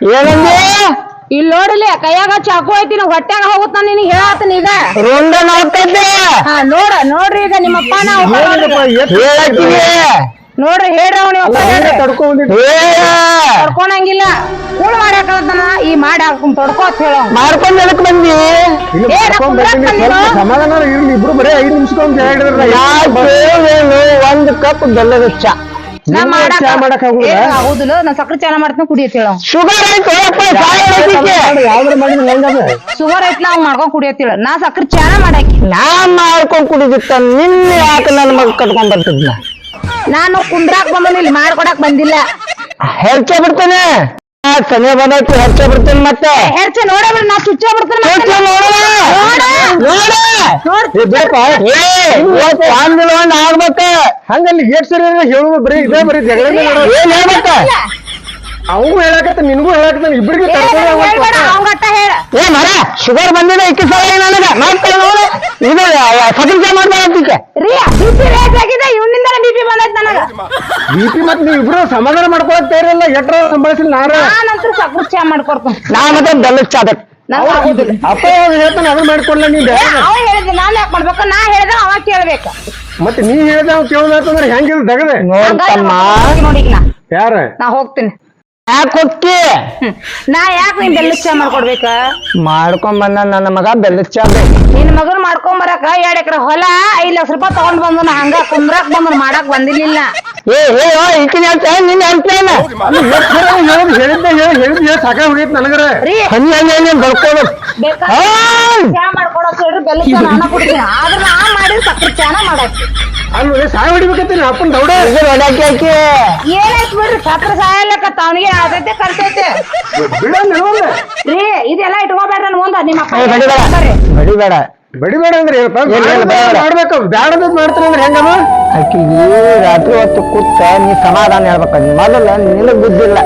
ಏನಂದಿ? ಇಲ್ಲಿ ನೋಡಿಲಿ ಕೈಯಾಗ ಚಾಕು ಐತಿ ನಾವು ಹೊಟ್ಯಾಗ ಹೋಗುತ್ತ ನಿನಗೆ ಹೇಳಾತನ ಈಗ. ರುಂಡ ನೋಡ್ತೈತೆ ಹಾ ನೋಡ ನೋಡ್ರಿ ಈಗ ನಿಮ್ಮಪ್ಪ ನಾವು ನೋಡ್ರಿ ಹೇಳ್ರಿ ಅವ್ನ ತಡ್ಕೊಂಡಂಗಿಲ್ಲ ಕೂಳ್ ಮಾಡ್ಯಾಕತ್ತಾನ ಈ ಮಾಡಿ ಹಾಕೊಂಡ್ ತೊಡ್ಕೋ ಅಂತ ಹೇಳೋ ಮಾಡ್ಕೊಂಡ್ ಬಂದಿ? ಸಮಾಧಾನ ಇರ್ಲಿ ಇಬ್ರು ಬರೀ ಐದು ನಿಮಿಷ ಅಂತ ಒಂದ್ ಕಪ್ ಬೆಲ್ಲದ ಚಾ. ನಾ ಮಾಡಾಕ ಚಾ ಮಾಡಕ್ ಆಗುದಿಲ್ಲ? ಹೌದಿಲ್ಲ ನಾ ಸಕ್ರೆ ಚಾನ ಮಾಡ್ತೀನಿ ಕುಡಿಯತ್ತೇಳ ಶುಗರ್ ಯಾವ್ದ್ರ ಮಾಡಿದ್ರೆ ಹೆಂಗದ ಶುಗರ್ ಐತ್ಲ ಅವ್ನ್ ಮಾಡ್ಕೊಂಡ್ ಕುಡಿಯತ್ತಿಳ ನಾ ಸಕ್ರೆ ಚಾನ ಮಾಡಾಕಿ ನಾ ಮಾಡ್ಕೊಂಡ್ ಕುಡಿದಿತ್ತ ನಿನ್ನ ಯಾಕೆ ನನ್ನ ಮಗ ಕಟ್ಕೊಂಡ್ ಬರ್ತಿದ್ನ? ನಾನು ಕುಂದ್ರಾಕ್ ಬಂದಿಲ್ಲ ಇಲ್ಲಿ ಮಾಡ್ಕೊಡಕ್ ಬಂದಿಲ್ಲ. ಹೆರ್ಚೆ ಬಿಡ್ತೇನೆ. ಸಮಯ ಬಂದೈತಿ ಹೆರ್ಚೆ ಬಿಡ್ತೇನೆ ಮತ್ತೆ. ಹೆರ್ಚ ನೋಡಬ್ರಿ ನಾ ಸುಚ್ಚ ಬಿಡ್ತೀನಿ ನೋಡು. ಇವತ್ತು ಒಂದ್ ಒಂದ್ ಆಗ್ಬೇಕ. ಹಂಗಲ್ಲಿ ಏಟ್ ಸರಿ ಹೇಳುವ ಬರೀ ಇದೇ ಬರೀ ಜಗಳ ಏನ್ ಹೇಳ್ಬೇಕ? ಅವು ಹೇಳಕತ್ತ ನಿನ್ಗೂ ಹೇಳಕತ್ತ ಇಬ್ಬರಿಗೆ ಹೇಳ. ಏ ಮರ ಶುಗರ್ ಬಂದಿದೆ ಇಕ್ಕಿ ಸಾವಿರ ನನಗ ಮಾಡ್ತಾರೆ ನೋಡು ಇದು ಸಕಲ್ ಚಾ ಮಾಡ್ಬೇಕಂತಿಕೆ ರೀ ರೇಟ್ ಆಗಿದೆ ಬಿಪಿ ಬಂದೈತ್ ನನಗ. ಬಿಪಿ ಮತ್ ನೀವು ಇಬ್ರು ಸಮಾಧಾನ ಮಾಡ್ಕೊಳಕ್ ತಯಾರಿಲ್ಲ ಎಟ್ರ ಸಂಭಾಳಿಸಿಲ್ಲ ನಾರ ನಾನಂತೂ ಸಕ್ರೆ ಚಾ ಮಾಡ್ಕೊಡ್ತೀನಿ. ನಾ ಮತ್ತೆ ಬೆಲ್ಲದ ಚಾ ಅದಕ್ಕೆ ಅಪ್ಪ ಹೇಳ್ತಾನೆ ಅದನ್ನ ಮಾಡ್ಕೊಡ್ಲ ನೀನ್ ಅವ ಹೇಳಿದ ನಾನ್ ಯಾಕೆ ಮಾಡ್ಬೇಕು? ನಾ ಹೇಳ್ದ ಅವ ಕೇಳ್ಬೇಕ. ಮತ್ತೆ ನೀ ಹೇಳ್ದ ಅವ್ ಕೇಳೋದಂತಂದ್ರೆ ಹೆಂಗಿದ್ ದಗದೆ? ನೋಡ್ತಮ್ಮ ಯಾರ? ನಾ ಹೋಗ್ತೀನಿ. ಯಾಕೆ ಹ್ಮ್. ನಾ ಯಾಕ ನಿನ್ ಬೆಲ್ಲ ಚಾ ಮಾಡ್ಕೊಡ್ಬೇಕ ಮಾಡ್ಕೊಂಡ್ ಬಂದ ನನ್ನ ಮಗ ಬೆಲ್ಲದ ಚಾ ಬೇಕು ನಿನ್ ಮಗನ್ ಮಾಡ್ಕೊಂಡ್ ಬರಾಕ ಎರಡ್ ಎಕರೆ ಹೊಲ ಐದ್ ಲಕ್ಷ ರೂಪಾಯಿ ತಗೊಂಡ್ ಬಂದ ಹಂಗ ಕುಂದ್ರಾಕ್ ಬಂದ್ ಮಾಡಾಕ್ ಬಂದಿರ್ಲಿಲ್ಲ ಏ ಹೇ ಈಕಿನ ಹೇಳ್ತ ನಿನ್ನ ಹೇಳಿದ್ದ ಹೇಳಿ ನನಗರ ರೀ ಹನಿ ಹನಿ ಹನಿ ಬರ್ಕೊಡು ಬೇಕಾದ್ರೆ ಚಾ ಮಾಡ್ಕೊಡಕ್ ಹೇಳ್ರಿ ಬೆಲ್ಲ ಚಾ ನಾನ ಕುಡಿತೀನಿ ಆದ್ರ ನಾ ಮಾಡಿದ್ ಚಾನ ಮಾಡಾಕಿ ಅಲ್ಲಿ ಸಾಯ್ ಹೊಡಿಬೇಕಂತೀನಿ ಅಪ್ಪನ್ ದೌಡ ಹೊಡ್ಯಾಕಿ ಆಕಿ ಏನಾಯ್ತು ಬಿಡ್ರಿ ಸತ್ರ ಸಾಯಲ್ಲಕತ್ತ ಅವನಿಗೆ ಕರ್ತೈತೆ ನಿಲ್ವಲ್ಲ ರೀ ಇದೆಲ್ಲ ಇಟ್ಕೋಬೇಡ್ರಿ ನನ್ ಮುಂದ ನಿಮ್ಮ ಏ, ಬಡಿಬೇಡ. ಬರ್ರಿ. ಬಡಿಬೇಡ. ಬಡಿಬೇಡ ಅಂದ್ರೆ ಏನಪ್ಪ? ಏನ್ ಹೇಳು, ಬೇಡ. ಮಾಡ್ಬೇಕು ಬ್ಯಾಡದ್ ಮಾಡ್ತಾರೆ ಅಂದ್ರೆ ಹೆಂಗಮ್ಮ? ಆಕಿಗೆ ರಾತ್ರಿ ಹೊತ್ತು ಕೂತ ನೀ ಸಮಾಧಾನ ಹೇಳ್ಬೇಕ. ಮೊದಲ ನಿನಗ್ ಬುದ್ಧಿಲ್ಲ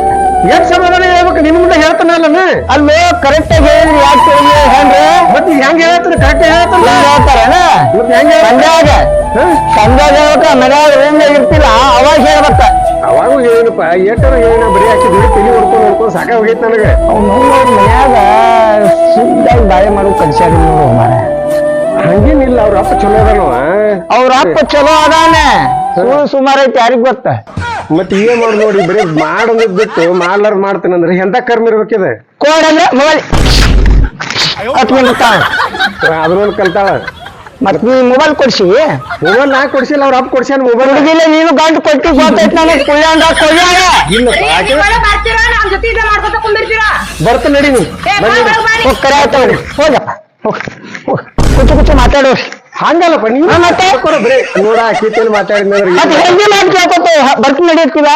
ಎಷ್ಟ್ ಸಮಾಧಾನ ಹೇಳ್ಬೇಕು? ನಿಮ್ಗೆ ಮುಂದೆ ಹೇಳ್ತಾನಲ್ಲ ಅಲ್ಲೋ ಕರೆಕ್ಟ್ ಆಗಿ ಹೇಳಿದ್ರಿ. ಯಾಕೆ ಹೇಳ್ರಿ ಹೆಂಗ್ರಿ ಮತ್ತೆ ಹೆಂಗ್ ಹೇಳ್ತಾನೆ ಕರೆಕ್ಟ್ ಹೇಳ್ತಾನ. ಹಿಂಗ್ ಹೇಳ್ತಾರೇನ? ಮತ್ತೆ ಹೆಂಗ್ ಹೇಳ್ತಾನೆ? ಸಂಜಾಗ. ಸಂಜಾಗ ಹೇಳ್ಬೇಕ. ಮನ್ಯಾಗ ರೂಮ್ನಾಗ ಇರ್ತಿಲ್ಲ ಅವಾಗ ಹೇಳ್ಬೇಕ. ಅವಾಗೂ ಏನಪ್ಪ ಏಟರ ಏನ ಬರೀ ಹಾಕಿದ್ವಿ ತಿಳಿ ಹೊಡ್ಕೊಂಡು ಸಾಕಾಗಿ ಹೋಗೈತ್ ನನಗೆ. ಅವ್ನು ಮನ್ಯಾಗ ಸುದ್ದಾಗಿ ಬಾಳೆ ಮಾಡೋ ಕಲ್ಸ್ಯಾರ ನೋಡು ಮಾರ. ಹಂಗೇನಿಲ್ಲ ಅವ್ರ ಅಪ್ಪ ಚಲೋ ಅದಾನ ಅವ್ರ ಅಪ್ಪ ಚಲೋ ಅದಾನೆ. ಸುಮಾರು ಐತಿ ಯಾರಿಗ್ ಗೊತ್ತ? ಮತ್ತೆ ಏನ್ ಮಾಡಿ ನೋಡಿ ಬರೀ ಮಾಡೋದ್ ಬಿಟ್ಟು ಮಾಡ್ಲಾರ ಮಾಡ್ತೇನೆ ಅಂದ್ರೆ ಎಂತ ಕರ್ಮ ಇರ್ಬೇಕಿದೆ? ಕೋಡ್ ಅಂದ್ರೆ ಮೊಬೈಲ್ ಅದನ್ನೊಂದು ಕಲ್ತಾಳ. ಮತ್ ನೀ ಮೊಬೈಲ್ ಕೊಡ್ಸಿ? ಮೊಬೈಲ್ ನಾ ಕೊಡ್ಸಿಲ್ಲ ಅವ್ರ ಅಪ್ಪ ಕೊಡ್ಸ್ಯಾನ ಮೊಬೈಲ್. ಹುಡುಗಿಲ್ಲ ನೀನು ಗಂಟು ಕೊಟ್ಟಿ ಗೊತ್ತೈತ್ ನನಗೆ. ಕುಳ್ಳ್ಯಾಂಡ ಕೊಳ್ಯಾಡ ಬರ್ತ ನಡಿ ನೀ ಏ, ಬಾ, ಬನ್ನಿ ಬಾ, ಬಾ, ಹೋಗ್ ಕರೆ ಹೋಗಪ್ಪ ಹೋಗ್ ಹೋಗ್ ಕುಚ್ಚು ಕುಚ್ಚು ಮಾತಾಡೋರಿ ಹಂಗಲ್ಲಪ್ಪ ನೀವ್ ಮತ್ತೆ? ಕೊಡು ಬರೀ. ನೋಡ ಆಕೀತೇಲಿ ಮಾತಾಡಿದ್ರೆ ಮತ್ತೆ ಹೆಂಗೆ ಮಾತು ಕೇಳ್ಕೊತ? ಬರ್ತೀನಿ ನಡೀತೀವ?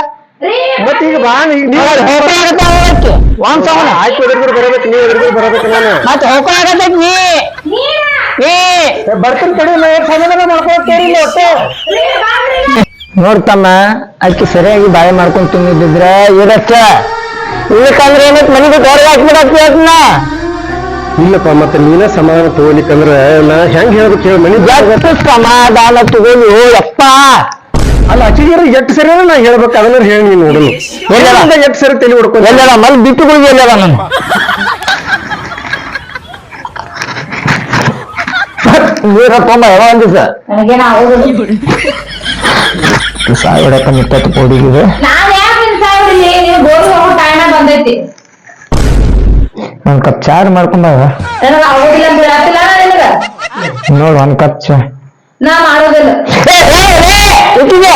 ಮತ್ತೆ ಈಗ ಬಾ ನೀ ನೀವ್ ಒಂದ್ ಸವನ ಆಯ್ತು ಎದುರುಗಡೆ ಬರಬೇಕು ನೀವು ಎದುರುಗಡೆ ಬರಬೇಕು ನಾನು. ಮತ್ತೆ ಹೋಗ್ಕೊಳಕತ್ತೈತಿ ನೀ? ಏ. ಬರ್ತೀನಿ ಕಡಿ ಸಮಾಧಾನ ಮಾಡ್ಕೊಳ್ತೇರಿಲ್ಲ ಒಟ್ಟು. ರೀ, ಬಾ, ರೀ. ನೋಡ್ತಮ್ಮ ಅಕ್ಕಿ ಸರಿಯಾಗಿ ಬಾಳೆ ಮಾಡ್ಕೊಂಡು ತುಂಬಿದ್ರೆ ಇರತ್ತ ಇಲ್ಲಕಂದ್ರೆ ಏನಕ್ಕೆ ಮನೆಗೆ ಹೊರಗೆ ಹಾಕ್ಬಿಡತ್ತಿ ಅದನ್ನ ಇಲ್ಲಪ್ಪ ಮತ್ತೆ ನೀನ ಸಮಾಧಾನ ತಗೋಲಿಕ್ಕಂದ್ರ ನಾ ಹೆಂಗ್ ಹೇಳ್ಬೇಕು ಹೇಳಿ ಮನಿ ಎಷ್ಟು ಸಮಾಧಾನ ತಗೊಂಡು ಯಪ್ಪ. ಅಲ್ಲ ಅಚ್ಚಿಗೆ ಎಷ್ಟು ಸರಿ ನಾ ಹೇಳ್ಬೇಕು ಅದನ್ನ ಹೇಳಿ ನೀನು ನೋಡಲು ಎಷ್ಟು ಎಷ್ಟ್ ಸರಿ ತಲೆ ಹೊಡ್ಕೊಂಡು ಎಲ್ಲದ ಮಲ್ ಬಿಟ್ಟುಗಳಿಗೆ ಎಲ್ಲದ ನಾನು. ನೀರಪ್ಪ ಯಾವ ಒಂದು ನಿಟ್ಟತ್ತು ಕೊಡಿಗಿದೆ ನಾವ್ ಯಾಕ್ ನಿನ್ ಸಾವಿರಲಿ ನೀವ್ ಗೋರಿ ಹೋಗೋ ಟೈಮ್ ಬಂದೈತಿ ಒಂದ್ ಕಪ್ ಚಾರ್ ಮಾಡ್ಕೊಂಡಾಗ ನನಗ ಆಗೋದಿಲ್ಲ ಅಂತ ಹೇಳತ್ತಿಲ್ಲ ನಾ ನಿನಗ ನೋಡು ಒಂದ್ ಕಪ್ ಚಾ ನಾ ಮಾಡೋದಿಲ್ಲ ಇಟ್ಟಿಗೆ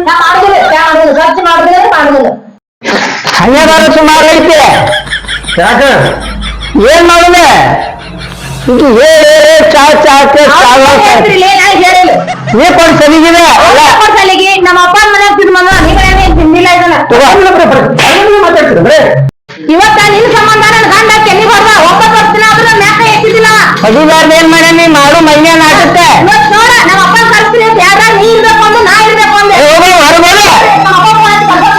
ನಾ ಮಾಡೋದಿಲ್ಲ ಚಾ ಮಾಡೋದಿಲ್ಲ ಖರ್ಚು ಮಾಡೋದಿಲ್ಲ ಮಾಡೋದಿಲ್ಲ ಹಂಗೆ ಬಾರ ಸುಮಾರು ಐತೆ ಯಾಕ ಏನ್ ಮಾಡುದೆ ಇದು ಹೇ ಹೇ, ಹೇ, ಚಾ ಚಾ ಚಾ ಚಾ ಹೇಳ್ತಿರ್ಲಿ, ನಾ ಹೇಳಿಲ್ಲ ನೀ ಕೊಡ್ ಸರಿಗಿದೆ ಅಲ್ಲ ಸಲಿಗೆ ನಮ್ಮ ಅಪ್ಪ ಮನೆ ತಿಂದ್ ಬಂದ ನೀವ್ ಏನ್ ಇದನ್ನ ಇವತ್ತ ನಿನ್ ಸಂಬಂಧ ನನ್ ಗಂಡ ಕೆನ್ನಿ ಬರ್ದ ಮ್ಯಾಕ ಎತ್ತಿದಿಲ್ಲ ಏನ್ ಮಾಡ್ಯ ನೀ? ಮಾಡು ಮೈನ ನಾಟುತ್ತೆ ನೋಡ ನಮ್ಮ ಅಪ್ಪ ಕರ್ಸ್ತೀನಿ ಅಂತ ಯಾರ ನೀ ಇರ್ಬೇಕು ನಾ ಇರ್ಬೇಕು ಅಂದೆ. ಹೋಗು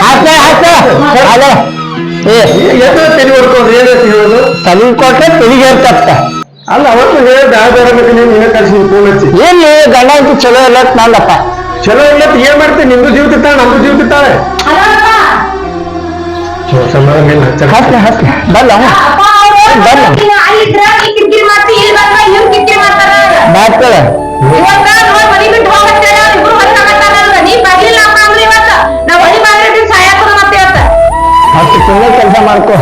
ಹಾಕ ಅಲ್ಲ ಹೇಳೋದು? ತಲೆ ಅವತ್ತು ನಿನ್ನ ಕಳ್ಸಿ ಫೋನ್ ಹಚ್ಚಿ. ಗಂಡ ಅಂತೂ ಚಲೋ ಇಲ್ಲ ನಂದಪ್ಪ. ಚಲೋ ಇಲ್ಲ ಏನ್ ಮಾಡ್ತೀನಿ ನಿಮ್ದು ಜೀವ ತಿಂತಾಳೆ ನಮ್ದು ಜೀವ ತಿಂತಾಳೆ. ಅಲ್ಲ ಸಮಾಧಾನ ಬಲ್ಲ ಬಲ್ಲ. ಇವತ್ತ ಹತ್ತು ತಿಂಗಳ ಕೆಲಸ ಮಾಡ್ಕೋ.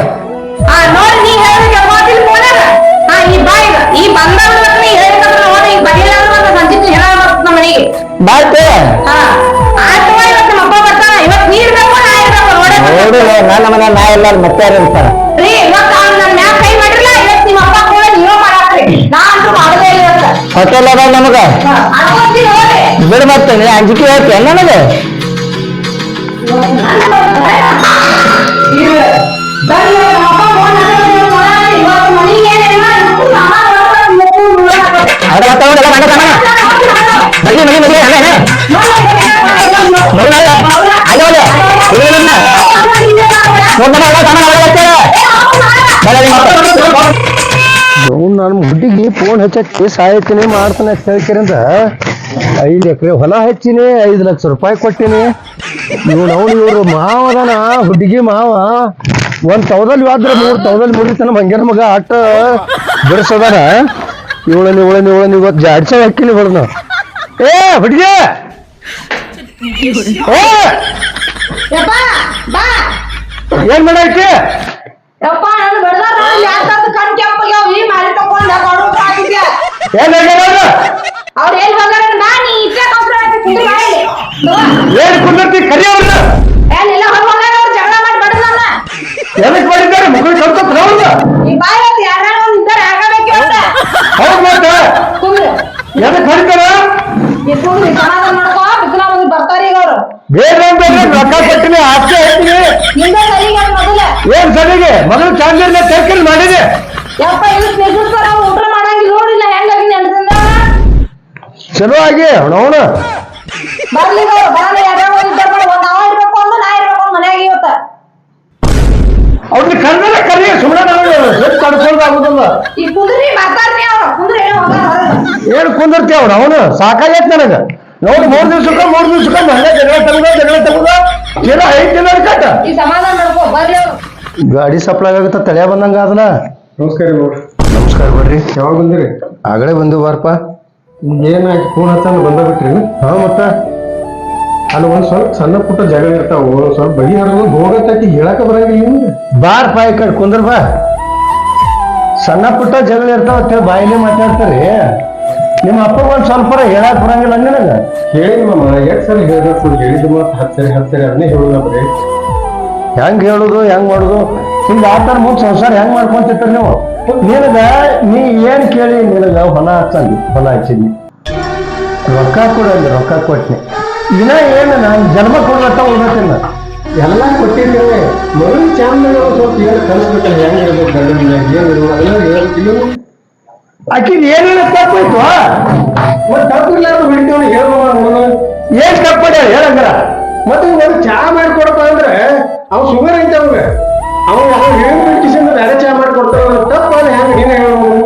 ಆ ನೋಡೇ ನನ್ನ ಮನೆ ನಾ ಎಲ್ಲಾರು ಮತ್ತೆ ಯಾರು ಇರ್ತಾರ ರೀ ಇವತ್ತು ಅವ್ನು ನನ್ನ ಕೈ ಮಾಡಿರಲ್ಲ ಇವತ್ತು ನಿಮ್ಮ ಅಪ್ಪ ಕೂಡ ನೀವೇ ಮಾಡಾಕ್ರಿ. ನಾ ಅಂತೂ ಮಾಡೋದೇ ಇಲ್ಲ ಇವತ್ತು ಹೋಟೆಲ್ ಅದ ನಮಗ ಹೋಗ್ರಿ ಬಿಡು ಮತ್ತೆ ನೀ ಅಂಜಿಕೆ ಹೇಳ್ತೀಯ ನನಗೆ. ಅದ ತಗೊಂಡ ಮನೆ ತಮ್ಮ ಮಗಿ ಮಗಿ ಮಗಿ ನನ್ನ ಹುಡುಗಿ ಫೋನ್ ಹಚ್ಚಕ್ಕೆ ಸಾಯ್ತೀನಿ ಮಾಡ್ತಾನೆ ಹೇಳ್ಕಿರಂದ ಐದು ಎಕರೆ ಹೊಲ ಹಚ್ಚಿನಿ ಐದು ಲಕ್ಷ ರೂಪಾಯಿ ಕೊಟ್ಟಿನಿ. ಇವ್ನು ಅವನು ಇವರು ಮಾವ ಅದಾನ ಹುಡುಗಿ ಮಾವ. ಒಂದ್ ತವದಲ್ಲಿ ಹೋದ್ರೆ ಮೂರು ತವದಲ್ಲಿ ಮುರಿತಾನ ಮಂಗ್ಯನ ಮಗ ಆಟ ಬಿಡಿಸೋದಾನ. ಇವಳನ್ನ ಇವಳನ್ನ ಇವಳನ್ನ ಇವತ್ತು ಜಾಡ್ಸ ಹಾಕಿನಿ ಬರ್ನ ಏ ಹುಡುಗಿ! ಯಪ್ಪ, ಬಾ. ಏನ್ ಮಾಡಾಕಿ ಯಪ್ಪ, ನಾನು ಬಡದಾರ ಕಣ್? ಈ ಮಾರಿ ತಕೊಂಡ ಬಡವ್ರು ಆಗಿದ್ಯಾ? ಏನ್ ಆಗ್ಯಾರ ಅವ್ರ್ ಎಲ್ಲಿ ಹೋಗ್ಯಾರ? ನಾ ನೀ ಕುಂದ್ರು ಇಲ್ಲಿ. ಬಾ. ಏನ್ ಕುಂದರ್ತಿ ಕರಿ ಏನಿಲ್ಲ, ಹೋಗ್ಯಾರ ಅವ್ರು ಜಗಳ ಮಾಡಿ ಬಡ್ದವ್ನ. ಎದಕ್ ಮಾಡಿದ್ದಾರೆ ಮಕ್ಕಳು ಕಲ್ತ ಹೌದು ಈ ಬಾಯಿ ಇದ್ದಾರೆ, ಆಗಬೇಕು ಅಂತ ಹೌದು ಮತ್ತೆ. ಎದಕ್ ಈ ಕುಂದ್ರು, ಸಮಾಧಾನ ಮಾಡ್ಕೋ, ಬಿಸಿಲ ಮಂದಿ ಬರ್ತಾರ ಈಗ ಅವ್ರು. ಬೇರೆ ಅಂತ ರೊಕ್ಕ ಕೊಟ್ಟಿನಿ ಆಸ್ತಿ ಏನ್ ಮೊದಲು ಚಾಂದಿರ್ನ ತೆರ್ಕಲ್ ಮಾಡಿದೆ. ಯಪ್ಪ, ಸ್ನೇಹಿತರು ಊಟ ಮಾಡಂಗಿಲ್ಲ ನೋಡಿಲ್ಲ ಹೆಂಗಾಗಿ ನೆನ್ಸಿಂದ ಚಲೋ ಆಗಿ ಅವನು ಬರ್ಲಿ ಅವ್ರು ಯಾರ್ಯಾರೋ ಒಂದ್ ಇದ್ದಾರೆ ನೋಡಿ, ಒಂದ್ ಅವ ಇರ್ಬೇಕು ಒಂದು ನಾ ಇರ್ಬೇಕು ಒಂದು ಮನ್ಯಾಗ ಇವತ್ತ. ಅವ್ರನ್ನ ಕನ್ನಡ ಕರಿ ಸುಮ್ಮನೆ ನಾವು ಈ ಕುಂದ್ರಿ ಮಾತಾಡ್ರಿ ಅವ್ರು. ಕುಂದ್ರಿ ಏನೋ ಹೋಗ್ಯಾರ ಹೊರಗೆ. ಏನ್ ಕುಂದಿರ್ತಿ ಅವ್ನು? ಅವನು ಸಾಕಾಗೈತ್ ನನಗ. ನೋಡಿ ಮೂರ್ ದಿವ್ಸಕ್ಕ ಮೂರ್ ದಿವ್ಸಕ್ಕ ಮನೆ ಜಗಳ ತಗದ ಜಗಳ ತಗದ. ಏನೋ ಐದು ದಿನ ಕಟ್ಟ ಈ ಅವ್ರು ಗಾಡಿ ಸಪ್ಲೈ ಆಗುತ್ತ ತಲೆ ಬಂದಂಗ ಅದನ್ನ. ನಮಸ್ಕಾರ ನೋಡ್ರಿ ನಮಸ್ಕಾರ ಬರ್ರಿ. ಯಾವಾಗ ಬಂದಿರಿ? ಆಗಲೇ ಬಂದು ಬಾರಪ್ಪ. ಏನಾಯ್ತು ಫೋನ್ ಹಚ್ಚಂದು ಬಂದ ಬಿಟ್ರಿ ಹಾ ಮತ್ತ. ಅಲ್ಲಿ ಒಂದ್ ಸ್ವಲ್ಪ ಸಣ್ಣ ಪುಟ್ಟ ಜಗಳ ಇರ್ತಾವ ಸ್ವಲ್ಪ ಬಗೆಹರಿದು ಹೋಗತ್ತಾಕಿ ಹೇಳಕ ಬರಂಗಿಲ್ಲ ನಿಮ್ಗೆ ಬಾರ್ ಪಾಯ್ ಕಡೆ ಕುಂದ್ರ ಬಾ. ಸಣ್ಣ ಪುಟ್ಟ ಜಗಳ ಇರ್ತಾವ ಅಂತ ಹೇಳಿ ಬಾಯಿಲೆ ಮಾತಾಡ್ತಾರೆ. ನಿಮ್ಮ ಅಪ್ಪ ಒಂದ್ ಸ್ವಲ್ಪ ಹೇಳಕ್ ಬರಂಗಿಲ್ಲ ನಿನಗ. ಹೇಳಿ ಮಾಮ ಎಷ್ಟ್ ಸಲ ಹೇಳಿದ್ರು ಹೇಳಿದ ಮಾತು ಹತ್ತಿರ ಸರಿ ಹತ್ತು ಸರಿ ಅದನ್ನೇ ಬರೀ. ಹೆಂಗ್ ಹೇಳುದು ಹೆಂಗ್ ಮಾಡುದು? ಹಿಂಗ ಆತರ ಮುಂದ್ ಸಂಸಾರ ಹೆಂಗ್ ಮಾಡ್ಕೊಂತಿರ್ತೀರಿ ನೀವು? ನಿನಗ ನೀ ಏನ್ ಕೇಳಿ ನಿನಗ ಹೊಲ ಹಚ್ಚಂದಿ ಹೊಲ ಹಚ್ಚಿದ್ನಿ. ರೊಕ್ಕ ಕೊಡು ಅಂದೆ ರೊಕ್ಕ ಕೊಟ್ನಿ. ಇನ್ನ ಏನು ನಾನು ಜನ್ಮ ಕೊಡ್ಲತ್ತ ಉಳ್ದತ್ತಿಲ್ಲ ಎಲ್ಲ ಕೊಟ್ಟಿದ್ದೀವಿ ಮರು ಚಾಂದ ಸ್ವಲ್ಪ ಏನು ಕಲಿಸ್ಬೇಕಲ್ಲ ಹೆಂಗ್ ಹೇಳ್ಬೇಕು ಗಂಡನ ಎಲ್ಲ ಹೇಳ್ಬೇಕಿಲ್ಲ ಆಕಿದ್ ಏನೇನ ತಪ್ಪಾಯ್ತು? ತಪ್ಪು ತಪ್ಪಿಲ್ಲ ಹೇಳ್ಬೋದು ಏನು ಏನ್ ತಪ್ಪಡ ಹೇಳಂಗ್ರ. ಮತ್ತೆ ಒಂದು ಚಾ ಮಾಡ್ಕೊಡಪ್ಪ ಅಂದ್ರೆ ಅವ್ ಶುಗರ್ ಐತೆ ಅವಾಗ ಅವ ಅವ ಏನು ಕಿಸಿಂದ ಬೇರೆ ಚಾ ಮಾಡ್ಕೊಡ್ತಾವ ತಪ್ಪ ಹೆಂಗ್ ನೀನು ಹೇಳ್ಬೋದು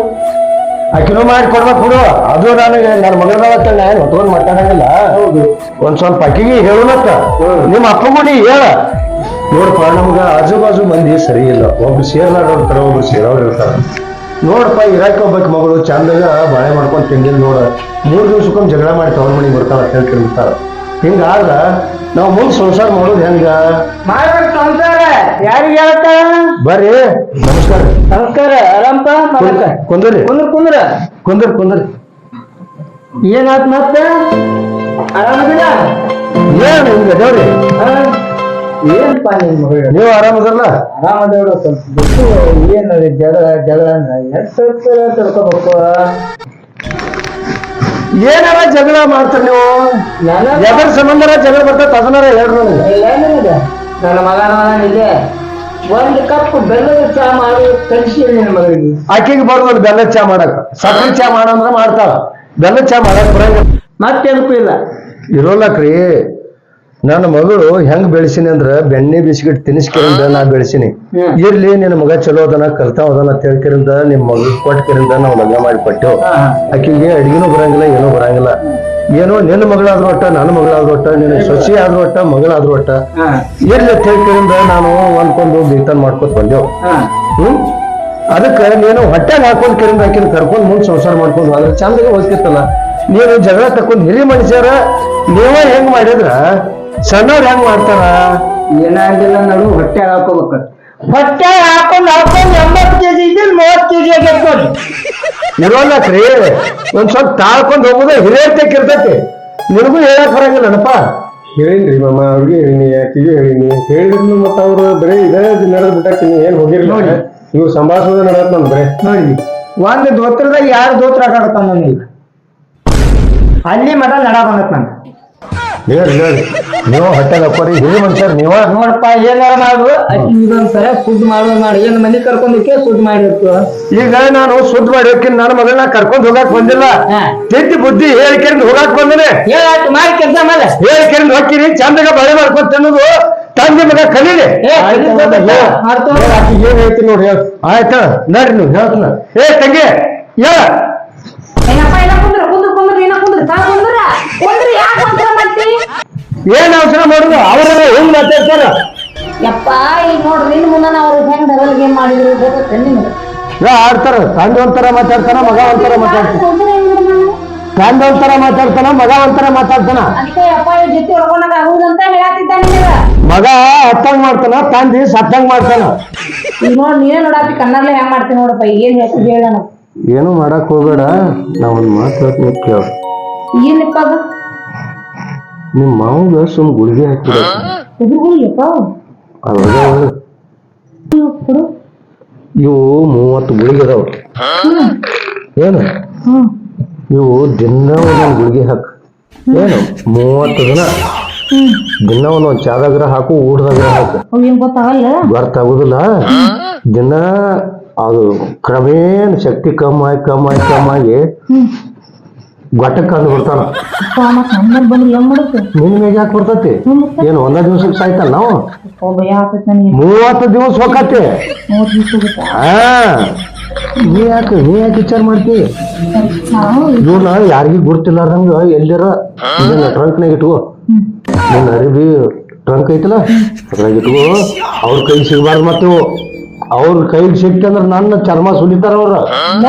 ಆಕಿನೂ ಮಾಡಿ ಕೊಡ್ಬೇಕು ಬಿಡು. ಅದು ನನಗೆ ನನ್ನ ಮಗಳದವತ್ತ ನಾನು ಹೊತ್ಕೊಂಡು ಮಾತಾಡಂಗಿಲ್ಲ. ಹೌದು. ಒಂದ್ ಸ್ವಲ್ಪ ಅಕ್ಕಿಗೆ ಹೇಳುನಕ್ಕ ನಿಮ್ಮ ಅಪ್ಪ ಮುಡಿ ಹೇಳ. ನೋಡಪ್ಪ ನಮ್ಗ ಆಜು ಬಾಜು ಮಂದಿ ಸರಿ ಇಲ್ಲ. ಒಬ್ರು ಸೇರ್ಲಾಡೋರ್ ಇರ್ತಾರ ಒಬ್ರು ಸೇರೋರು ಇರ್ತಾರ. ನೋಡಪ್ಪ ಇರಾಕ ಹೋಗ್ಬೇಕು ಮಗಳು ಚಂದಾಗ ಬಾಳೆ ಮಾಡ್ಕೊಂಡು ತಿಂಡಿಲ್ ನೋಡ. ಮೂರು ದಿವ್ಸಕ್ಕೊಮ್ಮೆ ಜಗಳ ಮಾಡಿ ತಗೊಂಡ್ ಮನೆಗೆ ಬರ್ತಾವ ಅಂತ ಹಿಂಗಾದ್ರ ನಾವು ಮುಂದ್ ಸಂಸಾರ ಮಾಡೋದು ಹೆಂಗ? ಮಾಡ್ಬೇಕು ಸಂಸಾರ. ಯಾರಿಗೆ ಹೇಳ್ತಾರ ಬರ್ರಿ ನಮಸ್ಕಾರ. ನಮಸ್ಕಾರ ಆರಾಮಪ್ಪ ಕುಂದ್ರಿ. ಕುಂದ್ರ ಕುಂದ್ರ. ಕುಂದ್ರ ಕುಂದ್ರಿ. ಏನಾತ್ ಮತ್ತೆ? ಆರಾಮದಿಲ್ಲ ಏನ್ ಹಿಂಗ ದೇವ್ರಿ ಏನಪ್ಪ ನಿಮ್ಮ ನೀವು ಆರಾಮದಲ್ಲ ಆರಾಮದೇವ್ರ ಸ್ವಲ್ಪ ಬಿಟ್ಟು ಏನು ಜಗಳ ಜಗಳ ಎಷ್ಟು ತಿಳ್ಕೊಬೇಕು ಏನಾರ ಜಗಳ ಮಾಡ್ತೀರಿ ನೀವು? ಎದ್ರ ಸಂಬಂಧರ ಜಗಳ ಬರ್ತದೆ ಅದನ್ನಾರ ಹೇಳ್ರಿ ನನಗೆ ನನ್ನ ಮಗನ ಮಗನಿಗೆ ಒಂದು ಕಪ್ ಬೆಲ್ಲದ ಚಾ ಮಾಡಿ ಕಲಿಸಿ ನಿನ್ನ ಮಗಳಿಗೆ ಆಕೆಗೆ ಬರೋದು ಬೆಲ್ಲದ ಚಾ ಮಾಡಕ್. ಸಕ್ಕರೆ ಚಾ ಮಾಡಂದ್ರ ಮಾಡ್ತಾಳ. ಬೆಲ್ಲದ ಚಾ ಮಾಡಕ್ ಬರಂಗ ಮತ್ತೆದಕ್ಕೂ ಇಲ್ಲ. ಇರೋಲ್ಲಕ್ರಿ ನನ್ನ ಮಗಳು ಹೆಂಗ್ ಬೆಳೆಸಿನಿ ಅಂದ್ರ ಬೆಣ್ಣೆ ಬಿಸ್ಕಿಟ್ ತಿನ್ನಿಸ್ಕಿರಿಂದ ನಾ ಬೆಳೆಸಿನಿ. ಇರ್ಲಿ ನಿನ್ನ ಮಗ ಚಲೋ ಅದನ್ನ ಕಲ್ತಾವ ಅದನ್ನ ತಿಳ್ಕಿರಿಂದ ನಿಮ್ ಮಗ ಕೊಟ್ಕಿರಿಂದ ನಾವು ಲಗ್ನ ಮಾಡಿ ಕೊಟ್ಟೆವು. ಆಕಿಗೆ ಅಡಿಗೆನೂ ಬರಂಗಿಲ್ಲ ಏನೂ ಬರಂಗಿಲ್ಲ. ಏನೋ ನಿನ್ನ ಮಗಳಾದ್ರೂ ಒಟ್ಟ ನನ್ನ ಮಗಳಾದ್ರೂ ಒಟ್ಟ ನಿನ್ನ ಸೊಸಿ ಆದ್ರೂ ಒಟ್ಟ ಮಗಳಾದ್ರೂ ಒಟ್ಟ. ಇರ್ಲಿ ತಿಳ್ಕಿರಿಂದ ನಾನು ಅನ್ಕೊಂಡು ಬೀತನ್ ಮಾಡ್ಕೊತ ಬಂದೆವು. ಹ್ಮ್? ಅದಕ್ಕೆ ನೀನು ಹೊಟ್ಟೆಗೆ ಹಾಕೊಂಡ್ ಕಿರಿಂದ ಆಕಿನ ಕರ್ಕೊಂಡ್ ಮುಂದೆ ಸಂಸಾರ ಮಾಡ್ಕೊಂಡು ಅದ್ರ ಚಂದಗೆ ಹೋಗ್ತಿತ್ತಲ್ಲ. ನೀನು ಜಗಳ ತಕೊಂಡ್ ಹಿರಿ ಮನುಷ್ಯರ ನೀವೇ ಹೆಂಗ್ ಮಾಡಿದ್ರ ಸಣ್ಣವ್ರ ಹೆಂಗ್ ಮಾಡ್ತಾರ? ಏನಾಗಿಲ್ಲ ನಡು ಹೊಟ್ಟೆ ಹಾಕೋಬೇಕು. ಹೊಟ್ಟೆ ಹಾಕೊಂಡು ಹಾಕೊಂಡು ಎಂಬತ್ತು ಕೆಜಿ ಇದ್ದಿಲ್ ಮೂವತ್ತು ಕೆಜಿ ಆಗೈತೆ ನೋಡಿ ಇರೋಲ್ಲಕ್ರಿ ಒಂದ್ ಸ್ವಲ್ಪ ತಾಳ್ಕೊಂಡು ಹೋಗುದ ಹಿರಿಯರ್ತಕ್ಕೆ ಇರ್ತೈತಿ. ನಿನಗೂ ಹೇಳಕ್ ಬರಂಗಿಲ್ಲನಪ್ಪ. ಹೇಳಿನ್ರಿ ಮಾಮ ಅವ್ರಿಗೆ ಹೇಳಿನಿ ಆಕಿಗೆ ಹೇಳಿನಿ. ಹೇಳಿದ್ರು ಮತ್ತ ಅವ್ರು ಬರೀ ಇದೇ ನಡೆದ್ ಬಿಟ್ಟಾಕಿನಿ ಏನ್ ಹೋಗಿರ್ಲಿ ನೋಡಿ. ಇವ್ರು ಸಂಭಾಷಣೆ ನಡೆಯತ್ ನಮ್ ಬರೇ. ನೋಡಿ ಒಂದು ದೋತ್ರದಾಗ ಯಾರು ದೋತ್ರ ಹಾಕಾಗತ್ತ ನನಗೆ ಅಲ್ಲಿ ಮಠ ನಡ ಬಂದತ್ ನಂಗೆ. ಹೇಳ್ರಿ ಹೇಳ್ರಿ ನೀವು ಹೊಟ್ಟೆಗೆ ಕೊಡಿ ಹಿರಿ ಮನುಷ್ಯರ್ ನೀವ. ನೋಡಪ್ಪ ಏನಾರ ಮಾಡು. ಇದೊಂದ್ ಶುದ್ಧ ಸುದ್ದಿ ಮಾಡೋದು ಮಾಡಿ. ಏನ್ ಮನಿ ಕರ್ಕೊಂಡಕ್ಕೆ ಸುದ್ದಿ ಮಾಡಿರ್ತು ಈಗ ನಾನು ಸುದ್ದಿ ಮಾಡಿ ನನ್ನ ಮಗಳನ್ನ ಕರ್ಕೊಂಡ್ ಹೋಗಾಕ್ ಬಂದಿಲ್ಲ. ತಿದ್ದಿ ಬುದ್ಧಿ ಹೇಳಿಕೆಂದು ಹೋಗಾಕ್ ಬಂದನೆ. ಹೇಳಾಯ್ತು ಮಾಡಿ ಕೆಲಸ ಮೇಲೆ ಹೇಳಿಕೆಂದು ಹೋಗ್ತೀನಿ. ಚಂದಗ ಬಳೆ ಮಾಡ್ಕೊಂತ ಅನ್ನೋದು ತಂದೆ ಮಗ ಕಲೀಲಿ. ಆಯ್ತು, ಏನ್ ಹೇಳ್ತೀನಿ ನೋಡಿ ಹೇಳು. ಆಯ್ತ ನಡ್ರಿ ನೀವು ಹೇಳ್ತನ. ಏ ತಂಗಿ ಹೇಳ. ಏನಪ್ಪ ಏನಪ್ಪ ಕುಂದ್ರ ಕುಂದ್ರ ಕುಂದ್ರ ಏನ ಕುಂದ್ರ. ಕುಂದ್ರ? ಕುಂದ್ರ ಯಾಕೆ ಏನ್ ಅವಸರ ಮಾಡುದು ಅವ್ರ ಹೆಂಗ್ ಮಾತಾಡ್ತಾರ? ಯಪ್ಪ ಈಗ ನೋಡ್ರಿ ಇನ್ ಮುಂದೆ ಅವ್ರು ಹೆಂಗ್ ಡಬಲ್ ಗೇಮ್ ಮಾಡಿದ್ರು ಗೊತ್ತಿಲ್ಲ ನಿಮ್ಗೆ? ಯಾ ಆಡ್ತಾರ. ತಂದೆ ಒಂಥರ ಮಾತಾಡ್ತಾನ ಮಗ ಒಂಥರ ಮಾತಾಡ್ತಾನ. ಕುಂದ್ರ ಹೆಂಗ್ ಮಾಡೋದು? ತಂದೆ ಒಂಥರ ಮಾತಾಡ್ತಾನ ಮಗ ಒಂಥರ ಮಾತಾಡ್ತಾನ. ಅದಕ್ಕೆ ಯಪ್ಪ ಈ ಜೊತೆ ಹೊಡ್ಕೊಂಡಾಗ ಆಗುದಂತ ಹೇಳತ್ತಿದ್ದ ನಿನಗ? ಮಗ ಹತ್ತಂಗ್ ಮಾಡ್ತಾನ ತಂದಿ ಸತ್ತಂಗ್ ಮಾಡ್ತಾನ. ಈಗ ನೋಡ್ ನೀನೇ ನೋಡಾತಿ ಕಣ್ಣಲ್ಲೇ ಹೆಂಗ್ ಮಾಡ್ತೀನಿ ನೋಡಪ್ಪ ಏನ್ ಹೇಳ್ತಿದ್ ಹೇಳ ಏನು ಮಾಡಕ್ ಹೋಗ್ಬೇಡ. ನಾ ಒಂದ್ ಮಾತು ಹೇಳ್ತೀನಿ ಕೇಳ. ಏನಪ್ಪ ಅದು? ನಿಮ್ ಮಾವಂಗ ಸುಮ್ ಗುಳಿಗೆ ಇವು ಮೂವತ್ತು ಗುಳಿಗೆ ಅದಾವ. ಏನು? ಇವು ದಿನ ಒಂದೊಂದು ಗುಳಿಗೆ ಹಾಕ. ಏನು? ಮೂವತ್ತು ದಿನ? ದಿನ ಒಂದೊಂದು ಚಾದಾಗ್ರ ಹಾಕು ಊಟದಾಗ್ರ ಹಾಕು. ಗೊತ್ತಾಗುದಿಲ್ಲ ದಿನ ಅದು ಕ್ರಮೇಣ ಶಕ್ತಿ ಕಮ್ಮಿ ಕಮ್ಮಿ ಕಮ್ಮಿ ಗೊಟ್ಟಕ್ಕೆ ಕಂಡು ಬರ್ತಾನ ನಮ್ಮಲ್ಲಿ ಬಂದ್ರೆ ಏನ್ ಮಾಡುತ್ತೆ ನಿನ್ ಮೇಲೆ ಯಾಕೆ ಬರ್ತೈತಿ ಏನು ಒಂದ ದಿವ್ಸಕ್ಕೆ ಸಾಯ್ತಲ್ಲ ನಾವು? ಅಪ್ಪ ಭಯ ಆಗ್ತೈತೆ ನನಗೆ. ಮೂವತ್ತು ದಿವಸ ಹೋಗತ್ತೆ. ಮೂವತ್ತು ದಿವಸ ಹೋಗುತ್ತಾ. ಹಾ ನೀ ಯಾಕೆ ನೀ ಯಾಕೆ ವಿಚಾರ ಮಾಡ್ತಿ? ನಾವು ಇವ್ನ ಯಾರಿಗೂ ಗುರ್ತಿಲ್ಲಾರ್ದಂಗ ಎಲ್ಲಿರ? ಇದನ್ನ ಟ್ರಂಕ್ನಾಗ ಇಟ್ಕೋ. ನಿನ್ನ ಅರಿಬಿ ಟ್ರಂಕ್ ಐತಲ್ಲ? ಅದ್ರಾಗ ಇಟ್ಕೋ. ಅವ್ರ ಕೈ ಸಿಗಬಾರ್ದು ಮತ್ತೆ. ಅವ್ರ ಕೈಗೆ ಸಿಕ್ತಂದ್ರ ನನ್ನ ಚರ್ಮ ಸುಲಿತಾರ ಅವ್ರ. ಇಲ್ಲ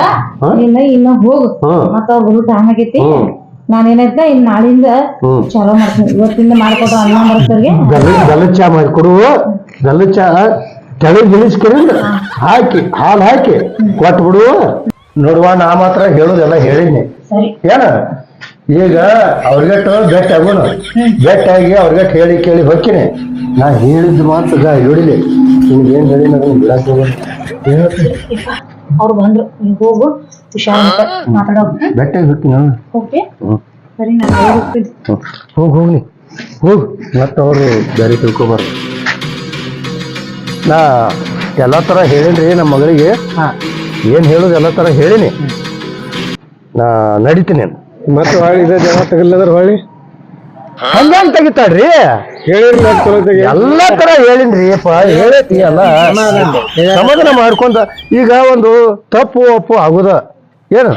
ಇನ್ನ ಇನ್ನ ಹೋಗು. ಹ್ಮ್. ಮತ್ತ ಅವ್ರ ಟೈಮ್ ಆಗೈತಿ ಹ್ಮ್. ನಾನೇನೈತ ಇನ್ ನಾಳಿಂದ ಹ್ಮ್. ಚಲೋ ಮಾಡ್ತೀನಿ. ಇವತ್ತಿಂದ ಮಾಡ್ಕೊಟ್ರ ಅನ್ನ ಬರ್ತವ್ರಿಗೆ ಬೆಲ್ಲ ಮಾಡ್ಕೊಡು ಚಾ ತಲೆ ಬೆಲ್ಲ ಚಾ ಗಿಳಿಸ್ಕೊಂಡು ಹಾಕಿ ಹಾಲು ಹಾಕಿ ಕೊಟ್ಬಿಡು. ನೋಡುವ ನಾ ಮಾತ್ರ ಹೇಳೋದೆಲ್ಲ ಹೇಳಿನಿ. ಸರಿ. ಏನ? ಈಗ ಅವ್ರಿಗಟ್ಟು ಬೆಟ್ಟ ಆಗೋಣ ಬೆಟ್ಟಾಗಿ ಅವ್ರಿಗಟ್ಟು ಹೇಳಿ ಕೇಳಿ ಹೋಗ್ತೀನಿ ನಾ ಹೇಳಿದ ಮಾತ್ರ ಗಾ ಹೇಳಿಲಿ ನಿಮ್ಗೆ ಏನ್ ಹೇಳಿ ನನಗೆ ಬಿಡಕ್ ಹೋಗೋಣ ಅವ್ರು ಬಂದ್ರು. ನೀವ್ ಹೋಗು. ಹುಷಾರ್ ಮಾತಾಡೋ ಬೆಟ್ಟಾಗಿ ಹೊಕ್ಕಿನ ಓಕೆ? ಹ್ಮ್. ಸರಿ ನಾನು ಹೋಗ್ತೀನಿ. ಹೋಗಿ ಹೋಗ್ನಿ ಹೋಗು. ಮತ್ತೆ ಅವರು ಬೇರೆ ತಿಳ್ಕೊಬಾರ್ದು. ನಾ ಎಲ್ಲ ಥರ ಹೇಳಿನ್ರಿ ನಮ್ಮ ಮಗಳಿಗೆ. ಏನು ಹೇಳೋದು ಎಲ್ಲ ಥರ ಹೇಳಿನಿ. ನಾ ನಡಿತೀನಿ ಮತ್ತೆ ಹೊಳ್ಳಿ ಇದೇ ಜನ ತಗಲಿಲ್ಲದ್ರ ಹೊಳ್ಳಿ? ಹಂಗಂಗ್ ತೆಗಿತಾಳ್ರಿ. ಹೇಳಿರಿ ಮತ್ತೆ ಚಲೋ ತೆಗಿ. ಎಲ್ಲ ತರ ಹೇಳಿನ್ರಿ ಅಪ್ಪ ಹೇಳೈತಿ ಅಲ್ಲ ಸಮಾಧಾನ ಮಾಡ್ಕೊಂತ ಈಗ ಒಂದು ತಪ್ಪು ಒಪ್ಪು ಆಗುದ? ಏನು?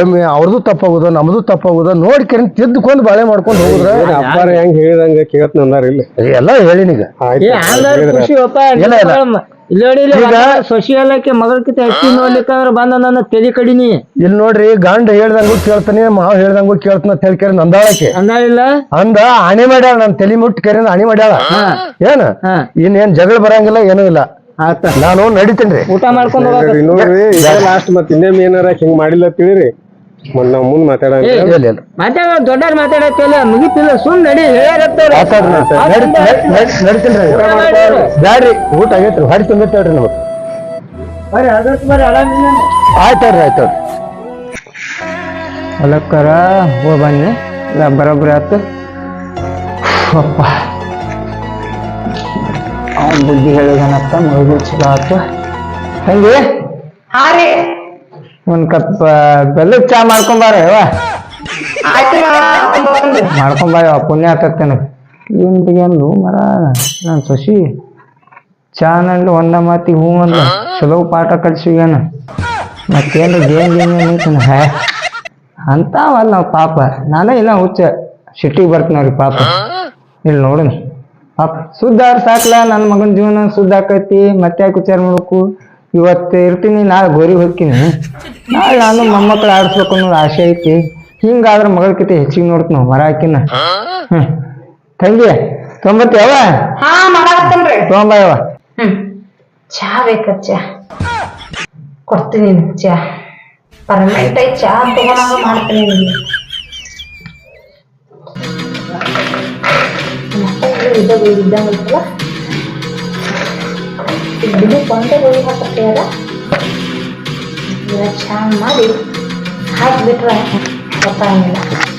ಒಮ್ಮೆ ಅವ್ರದ್ದು ತಪ್ಪಾಗುದ ನಮ್ದು ತಪ್ಪಾಗುದ ನೋಡಿ ಕೆರೆ ತಿದ್ದುಕೊಂಡು ಬಾಳೆ ಮಾಡ್ಕೊಂಡು ಹೋಗುದ್ರ? ಅಪ್ಪಾರ ಹೆಂಗ್ ಹೇಳಿದಂಗ ಕೇಳತ್ ನಂದಾರ ಇಲ್ಲಿ. ಎಲ್ಲ ಹೇಳಿನೀಗ ಆಯ್ತು. ಇಲ್ಲ, ಇಲ್ಲ. ಇಲ್ಲಿ ನೋಡಿ ಇಲ್ಲಿ ಈಗ- ನೋಡ್ಲಿಕ್ಕಂದ್ರ ಬಂದ ನನ್ನ ತಲೆ ಕಡಿನಿ. ಇಲ್ಲಿ ನೋಡ್ರಿ ಗಂಡ ಹೇಳ್ದಂಗು ಕೇಳ್ತಾನೆ ಮಾವ ಹೇಳ್ದಂಗು ಕೇಳ್ತಾನ ಅಂತ ಹೇಳ್ಕೇರಿ ನಂದಾಳಕ್ಕೆ ಅಂದ ಇಲ್ಲ? ಅಂದ ಹಣಿ ಮಾಡ್ಯಾಳ ನನ್ ತಲೆ ಮುಟ್ಟ ಕೇರಿ ಹಣಿ ಮಾಡ್ಯಾಳ. ಏನ. ಇನ್ನೇನ್ ಜಗಳ ಬರಂಗಿಲ್ಲ ಏನೂ ಇಲ್ಲ. ಆತ. ನಾನು ನಡಿತೇನ್ರಿ. ಊಟ ಮಾಡ್ಕೊಂಡು ಲಾಸ್ಟ್ ಮತ್ ಇನ್ನೇಮ್ ಏನಾರ ಹಿಂಗ್ ಮಾಡಿಲ್ಲ ತಿಳಿರಿ ಮತ್ ನಾವ್ ಮುಂದ್ ಇಲ್ಲ ಮಾತಾಡ ಇಲ್ಲ ಮಾತಾಡತ್ತಿಲ್ಲ ಮುಗಿತಿಲ್ಲ ಸುಮ್ ನಡಿ ಬ್ಯಾಡ್ರಿ ಊಟ ಆಗೈತ್ರಿ ಹೊಡಿ ತುಂಬೈತೇಳ್ರಿ ನಮಗ್ ಆಯ್ತವ್ರಿ ಆಯ್ತವ್ರಿ ಹೊಲಕ್ಕರ ಹೋಗಿ ಬನ್ನಿ. ಇಲ್ಲ ಬರೋಬ್ಬರಿ ಆತು. ಅಪ್ಪ. ಅವ್ನ ಬುದ್ಧಿ ಹೇಳಿದನಪ್ಪ ಮಗು ಚಲೋ ಆತು. ಹಂಗೆ? ಹಾರಿ. ಒಂದ್ ಕಪ್ ಬೆಲ್ಲದ ಚಾ ಮಾಡ್ಕೊಂಬಾರ ಯವ್ವ ಮಾಡ್ಕೊಂಬಾರ ಪುಣ್ಯ ಆಗ್ತೈತೆ ನನಗೆ ಏನ್ ಬಿಗಿಯಂದು ಮರ ನಾನು ಸೊಸಿ ಚಾನಲ್ಲಿ ಒಂದ ಮಾತಿಗೆ ಹೂ ಅಂದ ಚಲೋ ಪಾಠ ಕಲ್ಸಿಗ್ಯಾನ ಮತ್ತೇನು ಗೇಮ್ ಗೇಮ್ ಹ್ಯಾ ಅಂತಾವಲ್ಲ ನಾವು ಪಾಪ. ನಾನೇ ಇಲ್ಲ ಹುಚ್ಚ. ಸಿಟಿಗೆ ಬರ್ತೀನವ್ರಿ ಪಾಪ. ಇಲ್ಲಿ ನೋಡಿನಿ. ಪಾಪ ಸುದ್ದ ಸಾಕ್ಲ ನನ್ನ ಮಗನ ಜೀವನ ಸುದ್ದ ಆಕೈತಿ ಮತ್ತೆ ಯಾಕೆ ವಿಚಾರ ಮಾಡ್ಬೇಕು? ಇವತ್ತು ಇರ್ತೀನಿ ನಾಳೆ ಗೋರಿ ಹೋಗ್ತೀನಿ. ನಾಳೆ ನಾನು ಮೊಮ್ಮಕ್ಳು ಆಡಿಸ್ಬೇಕು ಅನ್ನೋದು ಆಸೆ ಐತಿ. ಹಿಂಗಾದ್ರೆ ಮಗಳಕಿತ ಹೆಚ್ಚಿಗೆ ನೋಡ್ತೀನಿ ನಾವು ಮರ ಹಾಕಿನ. ಹ್ಞೂ ತಂಗಿ ತೊಂಬತ್ತೇವ ಹಾ ಮಾಡಾಕತ್ತೇನ್ರಿ ತೊಗೊಂಬಯವ ಹ್ಮ್. ಚಾ ಬೇಕ ಚಾ. ಕೊಡ್ತೀನಿ ನಿಮ್ಗ್ ಚಾ. ಪರ್ಮನೆಂಟ್ ಆಗಿ ಚಾ ತಗೊಳಂಗ ಮಾಡ್ತೀನಿ ನಿಮ್ಗೆ ಇದ್ದಾಗ ಇದ್ದಂಗ ಬಿಡಿ ಕೊಂಡೆ ಹೋಗಿ ಇವಾಗ ಚೆನ್ನಾಗಿ ಮಾಡಿ ಹಾಕಿಬಿಟ್ರೆ ಗೊತ್ತಾಗಂಗಿಲ್ಲ